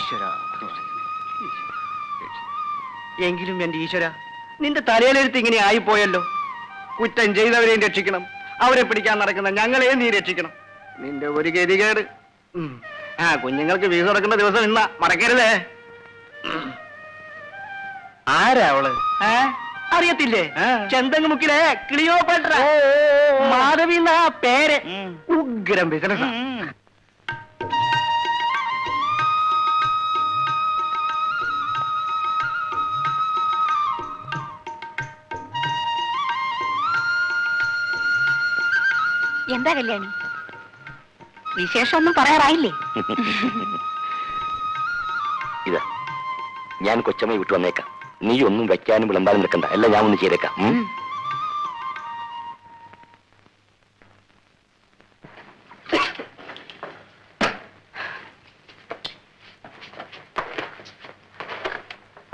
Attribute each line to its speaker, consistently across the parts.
Speaker 1: ഈശ്വര. എങ്കിലും എന്റെ ഈശ്വര നിന്റെ തലയിലെഴുത്ത് ഇങ്ങനെ ആയിപ്പോയല്ലോ. കുറ്റം ചെയ്തവരെയും രക്ഷിക്കണം. അവരെ പിടിക്കാൻ നടക്കുന്ന ഞങ്ങളെയും നീ രക്ഷിക്കണം. നിന്റെ ഒരു ഗതികേട്. ആ കുഞ്ഞുങ്ങൾക്ക് വീസ് തുറക്കുന്ന ദിവസം ഇന്ന. മറക്കരുതേ. ആരാ അവൾ? ഏ? അറിയത്തില്ലേ? ചെന്തങ്ങുമുക്കിലെ ക്ലിയോപട്ര മാധവി എന്നാ പേര്. ഉഗ്രം ബിസിനസ്
Speaker 2: എന്താ കല്യാണി? വിശേഷമൊന്നും പറയാറായില്ലേ?
Speaker 3: ഇതാ ഞാൻ കൊച്ചമ്മ വിട്ടു വന്നേക്കാം. നീ ഒന്നും വെക്കാനും വിളമ്പാനും നിൽക്കണ്ട. എല്ലാം ഞാൻ ഒന്ന് ചെയ്തേക്കാം?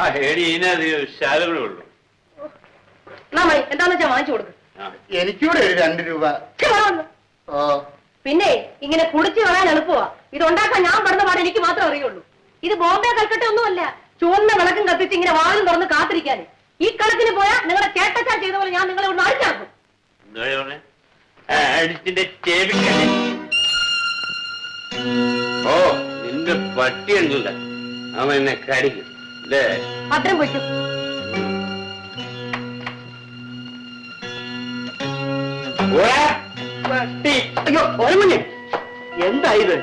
Speaker 4: ആ ഏടി ഇതിനധികം ശാലകളേ ഉള്ളൂ.
Speaker 2: എന്താന്ന് വെച്ചാ വാങ്ങിച്ചു കൊടുക്കും.
Speaker 5: എനിക്കൂടെ ഒരു രണ്ട് രൂപ. ഓ
Speaker 2: പിന്നെ ഇങ്ങനെ കുളിച്ചു കളയാൻ എളുപ്പമാ. ഇത് ഉണ്ടാക്കാൻ ഞാൻ പെടുന്ന പാട് എനിക്ക് മാത്രമേ അറിയുള്ളൂ. ഇത് ബോംബെ കൽക്കട്ട ഒന്നുമല്ല. ചുവന്ന വിളക്കും കത്തിച്ച് ഇങ്ങനെ വാതിലും തുറന്ന് കാത്തിരിക്കാൻ. ഈ കണക്കിന് പോയാൽ നിങ്ങളുടെ ചേട്ടച്ചാ ചെയ്ത പോലെ ഞാൻ നിങ്ങളെ ഒന്ന് അടിച്ചാക്കും.
Speaker 4: പറഞ്ഞേ? ഓ നിന്റെ പട്ടിയുണ്ടല്ല അവൻ എന്നെ കടിക്കും. അല്ലേ
Speaker 2: ഭദ്രം പൊയ്ക്കും
Speaker 1: അയ്യോ ഓരമഞ്ഞ് എന്താ ഇത്?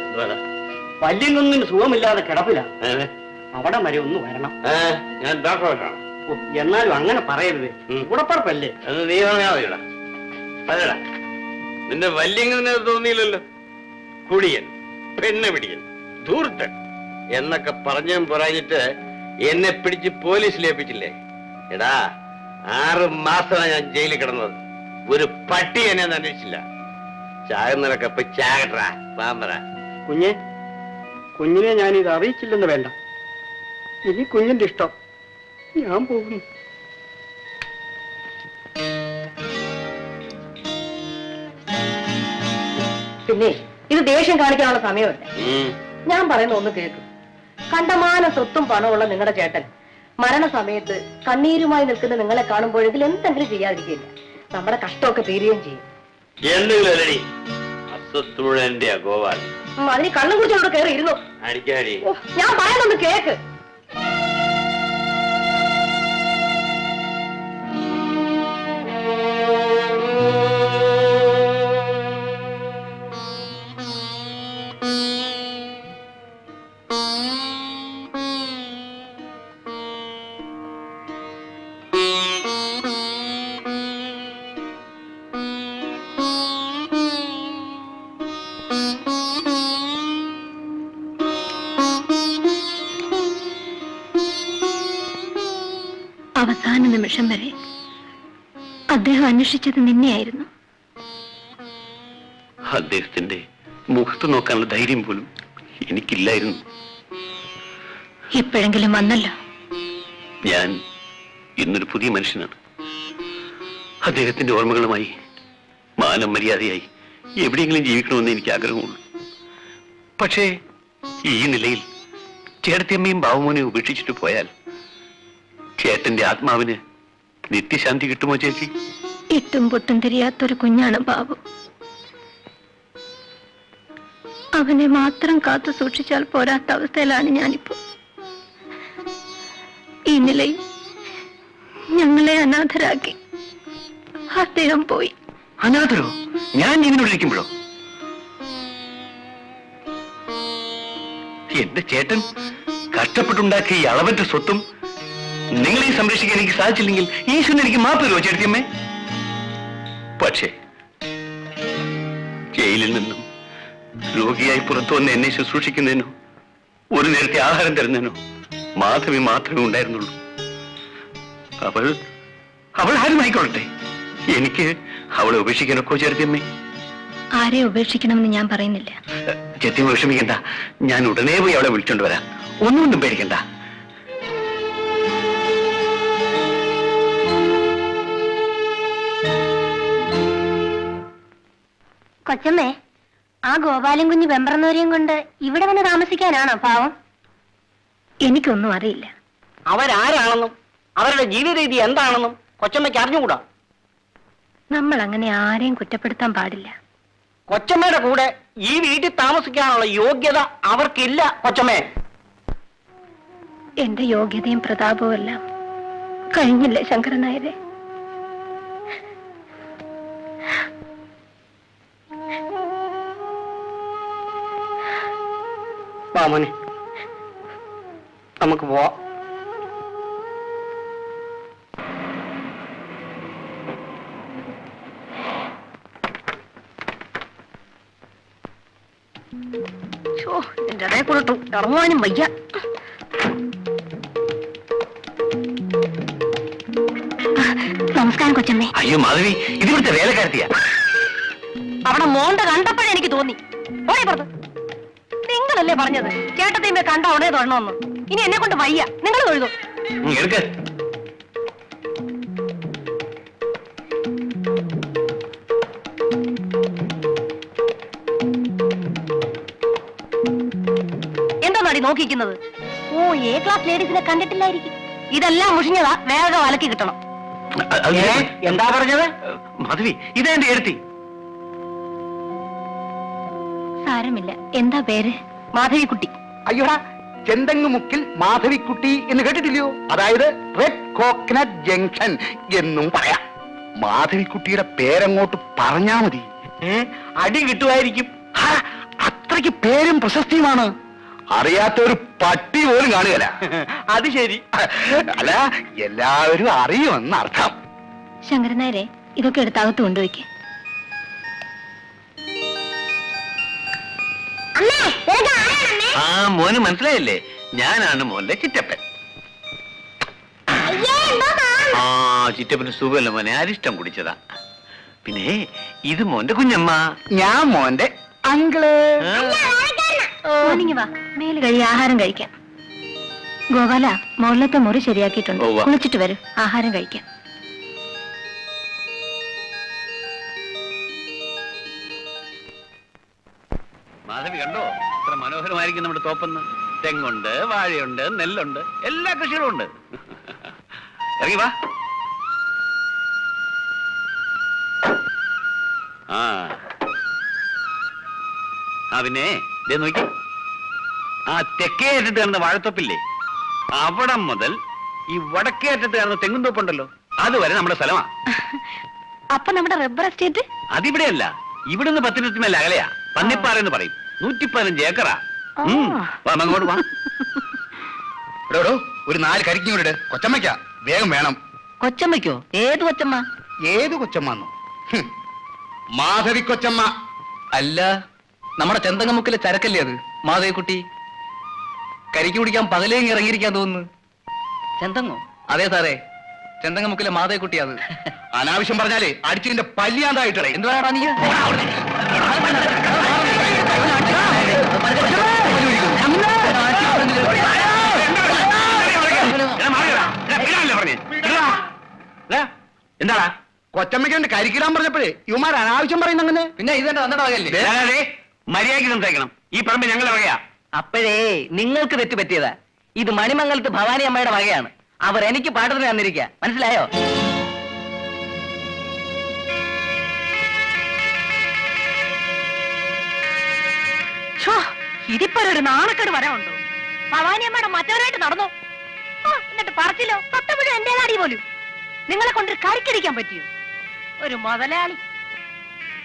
Speaker 1: സുഖമില്ലാതെ കിടപ്പില്ല? അവിടെ വരെ ഒന്ന് വരണം.
Speaker 4: ഞാൻ ഡോക്ടറാണ്
Speaker 1: എന്നാലും അങ്ങനെ പറയരുത്. കൂടപ്പറപ്പല്ലേ
Speaker 4: നീ പറഞ്ഞാ അതടാ നിന്റെ വല്യങ്ങനെ തോന്നിയില്ലല്ലോ. കുടിയൻ പെണ്ണ് പിടിയൻ ധൂർത്തൻ എന്നൊക്കെ പറഞ്ഞു പറഞ്ഞിട്ട് എന്നെ പിടിച്ച് പോലീസിൽ ഏൽപ്പിച്ചില്ലേ? എടാ ആറ് മാസമാണ് ഞാൻ ജയിലിൽ കിടന്നത്. ഒരു പട്ടി എന്നെ അന്വേഷിച്ചില്ല. ചാകട്ടാ പാമ്പറ.
Speaker 1: കുഞ്ഞെ കുഞ്ഞിനെ ഞാൻ ഇത് അറിയിച്ചില്ലെന്ന് വേണ്ട. ഇനി കുഞ്ഞിന്റെ ഇഷ്ടം ഞാൻ പോകുന്നു.
Speaker 2: പിന്നെ ഇത് ദേഷ്യം കാണിക്കാനുള്ള സമയമല്ല. ഞാൻ പറയുന്ന ഒന്ന് കേൾക്കും. കണ്ടമാന സ്വത്തും പണമുള്ള നിങ്ങളുടെ ചേട്ടൻ മരണസമയത്ത് കണ്ണീരുമായി നിൽക്കുന്ന നിങ്ങളെ കാണുമ്പോഴെങ്കിലും എന്തെങ്കിലും ചെയ്യാതിരിക്കില്ല നമ്മുടെ കഷ്ടമൊക്കെ തീരുകയും ചെയ്യും.
Speaker 4: എന്തെങ്കിലും അല്ലടി അസ്വത്തുഴന്റെ ഗോപാൽ
Speaker 2: ഉം, അതിന് കണ്ണും കുറിച്ച് അവിടെ കയറി ഇരുന്നു?
Speaker 4: അടിക്കാടി.
Speaker 2: ഞാൻ പറയുന്നൊന്ന് കേക്ക്.
Speaker 6: നിമിഷം വരെ അദ്ദേഹം അന്വേഷിച്ചത് നിന്നെയായിരുന്നു.
Speaker 4: അദ്ദേഹത്തിന്റെ മുഖത്ത് നോക്കാനുള്ള ധൈര്യം പോലും എനിക്കില്ലായിരുന്നു.
Speaker 6: എപ്പോഴെങ്കിലും വന്നല്ലോ.
Speaker 4: ഞാൻ ഇന്നൊരു പുതിയ മനുഷ്യനാണ്. അദ്ദേഹത്തിന്റെ ഓർമ്മകളുമായി മാനം മര്യാദയായി എവിടെയെങ്കിലും ജീവിക്കണമെന്ന് എനിക്ക് ആഗ്രഹമുള്ളൂ പക്ഷേ ഈ നിലയിൽ ചേട്ടത്തിയമ്മയും ബാബുമോനെ ഉപേക്ഷിച്ചിട്ട് പോയാൽ ചേട്ടന്റെ ആത്മാവിന് നിത്യശാന്തി കിട്ടുമോ ചേച്ചി?
Speaker 6: ഇട്ടും പൊട്ടും തിരിയാത്തൊരു കുഞ്ഞാണ് ബാബു. അവനെ മാത്രം കാത്തു സൂക്ഷിച്ചാൽ പോരാത്ത അവസ്ഥയിലാണ് ഞാനിപ്പോ. ഈ നിലയിൽ ഞങ്ങളെ അനാഥരാക്കി അദ്ദേഹം പോയി.
Speaker 4: അനാഥരോ? ഞാൻ ജീവനോട് ഇരിക്കുമ്പോഴോ? എന്റെ ചേട്ടൻ കഷ്ടപ്പെട്ടുണ്ടാക്കിയ ഈ അളവറ്റ സ്വത്തും നിങ്ങളെ സംരക്ഷിക്കാൻ എനിക്ക് സാധിച്ചില്ലെങ്കിൽ ഈശ്വരൻ എനിക്ക് മാപ്പ് തരുമോ ചേട്ടത്തിയമ്മേ പക്ഷേ ജയിലിൽ നിന്നും രോഗിയായി പുറത്തു വന്ന് എന്നെ ശുശ്രൂഷിക്കുന്നതിനോ ഒരു നേരത്തെ ആഹാരം തരുന്നതിനോ മാധവി മാത്രമേ ഉണ്ടായിരുന്നുള്ളൂ. അവൾ അവൾ ആരുമായിക്കൊള്ളട്ടെ എനിക്ക് അവളെ ഉപേക്ഷിക്കാനൊക്കെ ചേർത്തിയമ്മേ
Speaker 6: ആരെ ഉപേക്ഷിക്കണമെന്ന് ഞാൻ പറയുന്നില്ല.
Speaker 4: ചെത്തി വിഷമിക്കണ്ട. ഞാൻ ഉടനെ പോയി അവളെ വിളിച്ചോണ്ട് വരാം. ഒന്നുകൊണ്ടും പേടിക്കണ്ട.
Speaker 6: കൊച്ചമ്മേ ആ ഗോപാലൻ കുഞ്ഞ് വെമ്പറന്നൂരെയും കൊണ്ട് ഇവിടെ വന്ന് താമസിക്കാനാണോ പാവം? എനിക്കൊന്നും അറിയില്ല.
Speaker 1: അവരാരാണെന്നും അവരുടെ ജീവിത രീതി എന്താണെന്നും കൊച്ചമ്മയ്ക്ക് അറിഞ്ഞുകൂടാ?
Speaker 6: നമ്മൾ അങ്ങനെ ആരെയും കുറ്റപ്പെടുത്താൻ പാടില്ല.
Speaker 1: കൊച്ചമ്മയുടെ കൂടെ ഈ വീട്ടിൽ താമസിക്കാനുള്ള യോഗ്യത അവർക്കില്ല കൊച്ചമ്മേ.
Speaker 6: എന്റെ യോഗ്യതയും പ്രതാപവും എല്ലാം കഴിഞ്ഞില്ലേ ശങ്കരൻ
Speaker 1: വാമോനെ നമുക്ക് പോവാം.
Speaker 2: എന്റെ ഇറങ്ങുവാനും വയ്യ.
Speaker 6: നമസ്കാരം കൊച്ചമ്മേ.
Speaker 4: അയ്യോ മാധവി ഇത് ഇവിടുത്തെ വേലക്കാരത്തിയാ.
Speaker 2: അവിടെ മോണ്ട കണ്ടപ്പോഴേ എനിക്ക് തോന്നി. ഓടെ പുറത്ത്. നിങ്ങളല്ലേ പറഞ്ഞത്? ചേട്ടത്തിയമ്മ കണ്ട ഉടനെ തൊഴണമെന്ന്. ഇനി എന്നെ കൊണ്ട് വയ്യ. നിങ്ങൾ തൊഴുതു?
Speaker 4: എടുക്ക്.
Speaker 2: എന്താ നടി നോക്കിക്കുന്നത് ഓ എ ക്ലാസ് ലേഡീസിനെ കണ്ടിട്ടില്ലായിരിക്കും. ഇതെല്ലാം മുഷിഞ്ഞതാ വേഗം വലക്കി കിട്ടണം?
Speaker 1: എന്താ പറഞ്ഞത്?
Speaker 4: മധുവി ഇതെന്റെ എടുത്തി
Speaker 6: സാരമില്ല. എന്താ പേര്?
Speaker 2: മാധവിക്കുട്ടി.
Speaker 5: അയ്യോടാ ചെന്തങ്ങുമുക്കിൽ മാധവിക്കുട്ടി എന്ന് കേട്ടിട്ടില്ലയോ? അതായത് റെഡ് കോക്കനറ്റ് ജംഗ്ഷൻ എന്നും പറയാം. മാധവിക്കുട്ടിയുടെ പേരങ്ങോട്ട് പറഞ്ഞാ മതി.
Speaker 1: അടി കിട്ടുമായിരിക്കും.
Speaker 5: അത്രയ്ക്ക് പേരും പ്രശസ്തിയുമാണ്. അറിയാത്ത ഒരു പട്ടി പോലും കാണുകയല്ല.
Speaker 1: അത് ശരി.
Speaker 5: അല്ല എല്ലാവരും അറിയുമെന്ന് അർത്ഥം
Speaker 6: ശങ്കരനായരെ ഇതൊക്കെ എടുത്താകത്ത് കൊണ്ടുപോയിക്കേ. കൊണ്ടുവയ്ക്ക്
Speaker 4: മോന് മനസ്സിലായില്ലേ? ഞാനാണ് മോന്റെ ചിറ്റപ്പൻ. ആ ചിറ്റപ്പന് സുഖമല്ല മോനെ. അരിഷ്ടം കുടിച്ചതാ. പിന്നെ ഇത് മോന്റെ കുഞ്ഞമ്മ.
Speaker 5: ഞാൻ മോന്റെ
Speaker 6: അങ്കിൾ. വാ. മേൽ കഴി ആഹാരം കഴിക്കാം. ഗോപാല മുകളിലത്തെ മുറി ശരിയാക്കിയിട്ടുണ്ട്.
Speaker 4: ഉവ്വ.
Speaker 6: കുളിച്ചിട്ട് വരും. ആഹാരം കഴിക്കാം.
Speaker 4: മാധവി കണ്ടോ? ഇത്ര മനോഹരമായിരിക്കും നമ്മുടെ തോപ്പെന്ന്. തെങ്ങുണ്ട് വാഴയുണ്ട് നെല്ലുണ്ട് എല്ലാ കൃഷികളും ഉണ്ട്. ഇറങ്ങി വാ. ആ. ആ പിന്നെ ഇതേ നോക്കി. ആ തെക്കേ അറ്റത്ത് കാണുന്ന വാഴത്തോപ്പില്ലേ? അവിടെ മുതൽ ഈ വടക്കേ അറ്റത്ത് കാണുന്ന തെങ്ങും തോപ്പുണ്ടല്ലോ. അതുവരെ നമ്മുടെ സ്ഥലമാ.
Speaker 6: അപ്പൊ നമ്മുടെ റബ്ബർ എസ്റ്റേറ്റ്?
Speaker 4: അതിവിടെയല്ല. ഇവിടുന്ന് പത്തിനത്തി മേലെ അകലെയാ. പന്നിപ്പാറ എന്ന് പറയും. നൂറ്റി പതിനഞ്ച് ഏക്കറാ അങ്ങോട്ട് വാ.
Speaker 5: എടോ, ഒരു നാല് കരിക്കൂടെ കൊച്ചമ്മയ്ക്ക. വേഗം വേണം.
Speaker 2: കൊച്ചമ്മയ്ക്കോ? ഏത് കൊച്ചമ്മ?
Speaker 5: ഏത് കൊച്ചമ്മന്നോ? മാധവി കൊച്ചമ്മ.
Speaker 7: അല്ല നമ്മുടെ ചെന്തങ്ങമുക്കിലെ ചരക്കല്ലേ അത്? മാധവി കുട്ടി കരിക്ക് കുടിക്കാൻ പകലേ ഇങ്ങ് ഇറങ്ങിയിരിക്കാൻ തോന്നുന്നു.
Speaker 2: ചെന്തങ്ങോ?
Speaker 7: അതെ സാറേ. ചെന്തങ്ങമുക്കിലെ മാധവി കുട്ടി അത്.
Speaker 5: അനാവശ്യം പറഞ്ഞാലേ അടിച്ചിന്റെ പല്ലിയാന്തായിട്ടേ
Speaker 7: എന്ത് പറയാടാ നീ?
Speaker 4: എന്താടാ?
Speaker 5: കൊച്ചമ്മയ്ക്ക് വേണ്ടി കരിക്കിടാൻ പറഞ്ഞപ്പോഴേ ഇവമാർ അനാവശ്യം പറയുന്ന അങ്ങനെ?
Speaker 7: പിന്നെ ഇതെന്റെ തന്നട വകയല്ലേ?
Speaker 4: മര്യാദയ്ക്ക് സംസാരിക്കണം ഈ പറമ്പ് ഞങ്ങളെ വകയാ.
Speaker 2: അപ്പോഴേ നിങ്ങൾക്ക് തെറ്റ് പറ്റിയതാ. ഇത് മണിമംഗലത്ത് ഭവാനി അമ്മയുടെ വകയാണ്. അവർ എനിക്ക് പാട്ടത്തിന് തന്നിരിക്ക. മനസ്സിലായോ? ഇതിപ്പോ ഒരു നാണക്കേട് വരാനുണ്ടോ? ഭവാനി അമ്മയുടെ മറ്റവരായിട്ട് നടന്നോ? എന്നിട്ട് പറച്ചില്ലോ സത്തമിഴും എന്റെ കാടി പോലും. നിങ്ങളെ കൊണ്ടൊരു കരിക്കടിക്കാൻ പറ്റിയോ? ഒരു മുതലാളി.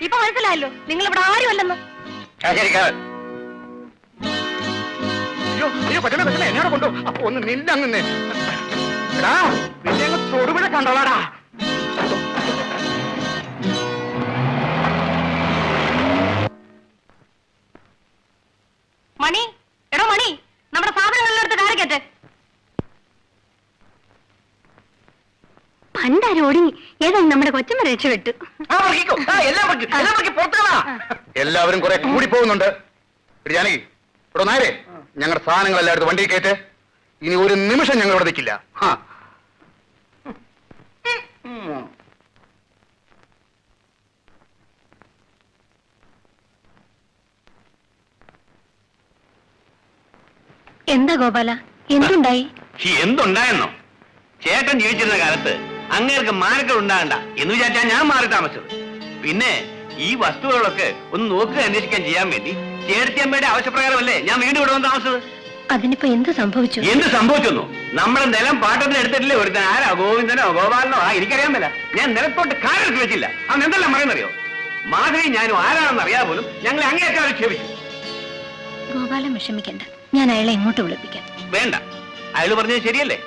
Speaker 2: ഇപ്പൊ മനസ്സിലായല്ലോ നിങ്ങൾ ഇവിടെ ആരുമല്ലെന്ന്
Speaker 5: അല്ലെന്ന് എന്നോട് കൊണ്ടു. അപ്പൊ ഒന്ന് നിന്നെ തൊടുപുഴ കണ്ടോളാടാ
Speaker 6: പണ്ടാരും ഒടുങ്ങി ഏതായാലും നമ്മുടെ കൊച്ചമ്മ രക്ഷപ്പെട്ടു.
Speaker 5: എല്ലാവരും കുറെ കൂടി പോകുന്നുണ്ട്. ജാനകി ഇവിടെ നേരെ ഞങ്ങളുടെ സാധനങ്ങൾ എല്ലായിടത്തും വണ്ടി കയറ്റ്. ഇനി ഒരു നിമിഷം ഞങ്ങൾ ഇവിടെ നിൽക്കില്ല. ആ.
Speaker 6: എന്താ ഗോപാല? എന്തുണ്ടായി?
Speaker 4: എന്തുണ്ടായെന്നോ? ചേട്ടൻ ജീവിച്ചിരുന്ന കാലത്ത് അങ്ങേർക്ക് മാനക്കൾ ഉണ്ടാകണ്ട എന്ന് വിചാരിച്ചാ ഞാൻ മാറി താമസിച്ചത്. പിന്നെ ഈ വസ്തുക്കളൊക്കെ ഒന്ന് നോക്കുക അന്വേഷിക്കാൻ ചെയ്യാൻ വേണ്ടി ചേർത്തിയമ്മയുടെ ആവശ്യപ്രകാരമല്ലേ ഞാൻ വീണ്ടും ഇവിടെ വന്ന് താമസിച്ചത്?
Speaker 6: അതിനിപ്പോ എന്ത് സംഭവിച്ചു?
Speaker 4: എന്ത് സംഭവിച്ചു നമ്മുടെ നിലം പാട്ടത്തിന് എടുത്തിട്ടില്ലേ ഒരുത്തൻ? ആരാ? ഗോവിന്ദനോ ഗോപാലനോ? ആ എനിക്കറിയാൻ മേല. ഞാൻ നിലത്തോട്ട് കാലെടുത്ത് വെച്ചില്ല അവൻ എന്തെല്ലാം പറയുന്നറിയോ? മാധവി ഞാനും ആരാണെന്ന് അറിയാതെ പോലും ഞങ്ങളെ അങ്ങേയൊക്കെ ക്ഷമിച്ചു.
Speaker 6: ഗോപാലൻ വിഷമിക്കണ്ട. ഞാൻ അയാളെ എങ്ങോട്ട് വിളിപ്പിക്കാം.
Speaker 4: വേണ്ട. അയാൾ പറഞ്ഞത് ശരിയല്ലേ?